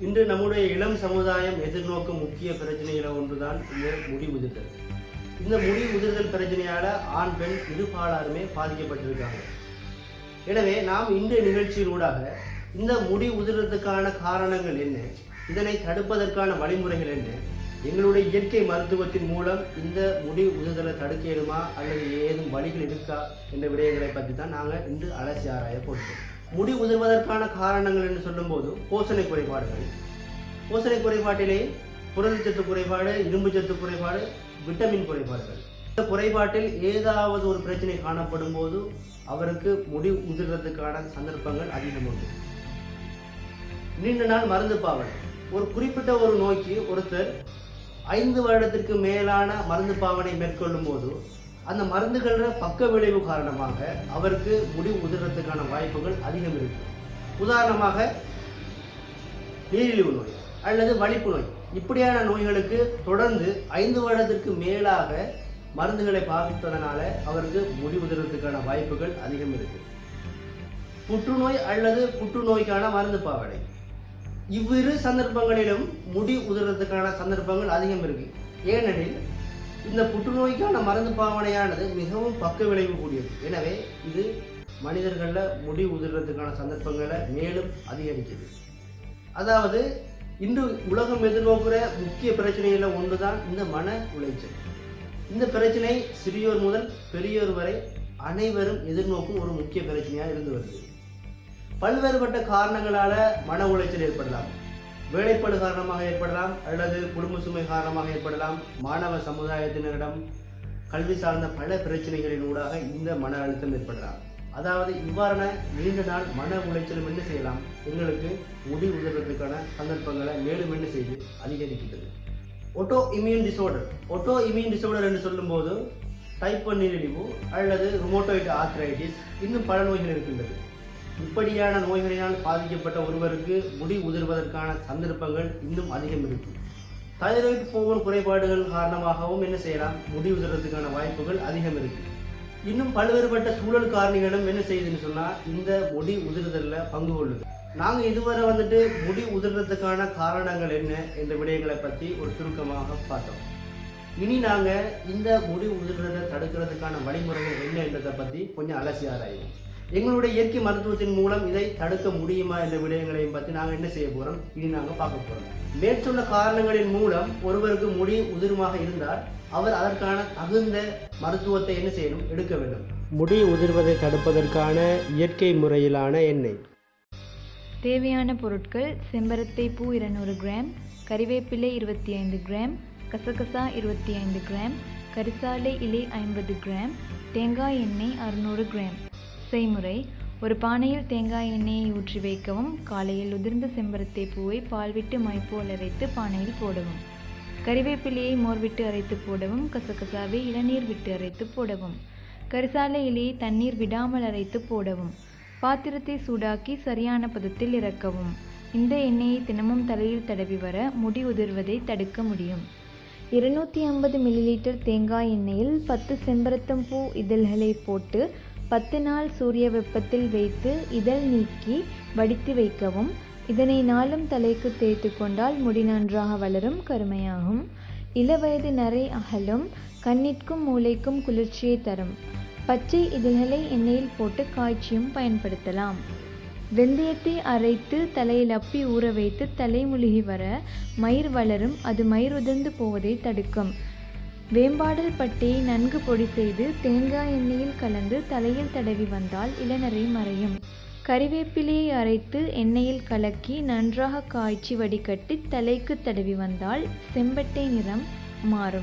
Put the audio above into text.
இன்று நம்முடைய இளம் சமுதாயம் எதிர்நோக்கும் முக்கிய பிரச்சனையில ஒன்றுதான் இந்த முடி உதிர்தல் இந்த முடி உதிர்தல் பிரச்சனையால் ஆண் பெண் இருபாலாருமே பாதிக்கப்பட்டிருக்காங்க. எனவே நாம் இந்த நிகழ்ச்சியிலூடாக இந்த முடி உதிர்றதுக்கான காரணங்கள் என்ன இதனை தடுப்பதற்கான வழிமுறைகள் என்ன எங்களுடைய இயற்கை மருத்துவத்தின் மூலம் இந்த முடி உதிர்தலை தடுக்க இயலுமா அல்லது ஏதும் வழிகள் இருக்கா என்ற விடயங்களை பற்றி தான் நாங்கள் இன்று அலசி ஆராய போட்டோம் முடி உதிர்வதற்கான காரணங்கள் என்று சொல்லும்போது போசணை குறைபாடுகள். போசனை குறைபாட்டிலே புரதச்சத்து குறைபாடு இரும்புச்சத்து குறைபாடு விட்டமின் குறைபாடுகள். இந்த குறைபாட்டில் ஏதாவது ஒரு பிரச்சனை காணப்படும் போது அவருக்கு முடி உதிர்றதுக்கான சந்தர்ப்பங்கள் அதிகம் உண்டு. நீண்ட நாள் மருந்து பாவனை. ஒரு குறிப்பிட்ட ஒரு நோய்க்கு ஒருத்தர் ஐந்து வருடத்திற்கு மேலான மருந்து பாவனை மேற்கொள்ளும் போது அந்த மருந்துகள பக்க விளைவு காரணமாக அவருக்கு முடி உதிர்றதுக்கான வாய்ப்புகள் அதிகம் இருக்கு. உதாரணமாக நீரிழிவு நோய் அல்லது வலிப்பு நோய். இப்படியான நோய்களுக்கு தொடர்ந்து ஐந்து வருடத்திற்கு மேலாக மருந்துகளை பாவிப்பதனால அவருக்கு முடி உதிர்றதுக்கான வாய்ப்புகள் அதிகம் இருக்கு. புற்றுநோய் அல்லது புற்றுநோய்க்கான மருந்து பாவடை. இவ்விரு சந்தர்ப்பங்களிலும் முடி உதிர்றதுக்கான சந்தர்ப்பங்கள் அதிகம் இருக்கு. ஏனெனில் இந்த புற்றுநோய்க்கான மருந்து பாவனையானது மிகவும் பக்க விளைவு கூடியது. எனவே இது மனிதர்களில் முடி உதிர்றதுக்கான சந்தர்ப்பங்களை மேலும் அதிகரிக்குது. அதாவது இன்று உலகம் எதிர்நோக்குற முக்கிய பிரச்சனையில ஒன்றுதான் இந்த மன உளைச்சல். இந்த பிரச்சனை சிறியோர் முதல் பெரியோர் வரை அனைவரும் எதிர்நோக்கும் ஒரு முக்கிய பிரச்சனையாக இருந்து வருது. பல்வேறுபட்ட காரணங்களால மன உளைச்சல் ஏற்படலாம். வேலைப்படு காரணமாக ஏற்படலாம் அல்லது குடும்ப சுமை காரணமாக ஏற்படலாம். மாணவ சமுதாயத்தினரிடம் கல்வி சார்ந்த பல பிரச்சனைகளின் ஊடாக இந்த மன அழுத்தம் ஏற்படலாம். அதாவது இவ்வாறான நீண்ட நாள் மன உளைச்சலும் என்ன செய்யலாம்? எங்களுக்கு முடி உதறதுக்கான சந்தர்ப்பங்களை மேலும் என்ன செய்து அதிகரிக்கின்றது. Auto immune disorder auto immune disorder என்று சொல்லும்போது டைப் ஒன் நீரிழிவு அல்லது ருமோட்டோய்டு ஆர்த்ரைட்டிஸ் இன்னும் பல நோய்கள் இருக்கின்றது. இப்படியான நோய்களினால் பாதிக்கப்பட்ட ஒருவருக்கு முடி உதிர்வதற்கான சந்தர்ப்பங்கள் இன்னும் அதிகம் இருக்கும் தைராய்டு ஹோமோன் குறைபாடுகள் காரணமாகவும் என்ன செய்யலாம்? முடி உதிர்றதுக்கான வாய்ப்புகள் அதிகம் இருக்கு. இன்னும் பல்வேறுபட்ட சூழல் காரணிகளும் என்ன செய்யுதுன்னு சொன்னால் இந்த முடி உதிர்தலில் பங்கு கொள்ளுது. நாங்கள் இதுவரை வந்துட்டு முடி உதிர்றதுக்கான காரணங்கள் என்ன என்ற விடயங்களை பற்றி ஒரு சுருக்கமாக பார்த்தோம். இனி நாங்கள் இந்த முடி உதிர்றதை தடுக்கிறதுக்கான வழிமுறைகள் என்ன என்றதை பற்றி கொஞ்சம் அலசி ஆராய்வோம். எங்களுடைய இயற்கை மருத்துவத்தின் மூலம் இதை தடுக்க முடியுமா என்ற விடயங்களையும் பற்றி நாங்கள் என்ன செய்ய போகிறோம் இனி நாங்கள் பார்க்க போகிறோம் மேற்சொன்ன காரணங்களின் மூலம் ஒருவருக்கு முடி உதிர்மாக இருந்தால் அவர் அதற்கான தகுந்த மருத்துவத்தை என்ன செய்யணும்? எடுக்க வேண்டும். முடி உதிர்வதை தடுப்பதற்கான இயற்கை முறையிலான எண்ணெய். தேவையான பொருட்கள் செம்பருத்தை பூ இருநூறு கிராம் கறிவேப்பிலை இருபத்தி ஐந்து கிராம் கசகசா இருபத்தி ஐந்து கிராம் கரிசாலை இலை ஐம்பது கிராம் தேங்காய் எண்ணெய் அறுநூறு கிராம். செய்முறை ஒரு பானையில் தேங்காய் எண்ணெயை ஊற்றி வைக்கவும் காலையில் உதிர்ந்த செம்பருத்தை பூவை பால் விட்டு மைப்போல் அரைத்து பானையில் போடவும். கறிவேப்பிலையை மோர் விட்டு அரைத்து போடவும் கசகசாவை இளநீர் விட்டு அரைத்து போடவும். கரிசாலை இலையை தண்ணீர் விடாமல் அரைத்து போடவும். பாத்திரத்தை சூடாக்கி சரியான பதத்தில் இறக்கவும். இந்த எண்ணெயை தினமும் தலையில் தடவி வர முடி உதிர்வதை தடுக்க முடியும். இருநூற்றி ஐம்பது மில்லிலிட்டர் தேங்காய் எண்ணெயில் பத்து செம்பருத்தம் பூ இதழ்களை போட்டு பத்து நாள் சூரிய வெப்பத்தில் வைத்து இதழ் நீக்கி வடித்து வைக்கவும். இதனை நாளும் தலைக்கு தேய்த்து கொண்டால் முடி நன்றாக வளரும் கருமையாகும். இளவயது நரை அகலும் கண்ணிற்கும் மூளைக்கும் குளிர்ச்சியை தரும். பச்சை இதழ்களை எண்ணெயில் போட்டு காய்ச்சியும் பயன்படுத்தலாம். வெந்தயத்தை அரைத்து தலையில் அப்பி ஊற வைத்து தலை முழுகி வர மயிர் வளரும். அது மயிர் உதிர்ந்து போவதை தடுக்கும். வேம்பாடல் பட்டியை நன்கு பொடி செய்து தேங்காய் எண்ணெயில் கலந்து தலையில் தடவி வந்தால் இளநரை மறையும். கறிவேப்பிலையை அரைத்து எண்ணெயில் கலக்கி நன்றாக காய்ச்சி வடிகட்டி தலைக்கு தடவி வந்தால் செம்பட்டை நிறம் மாறும்.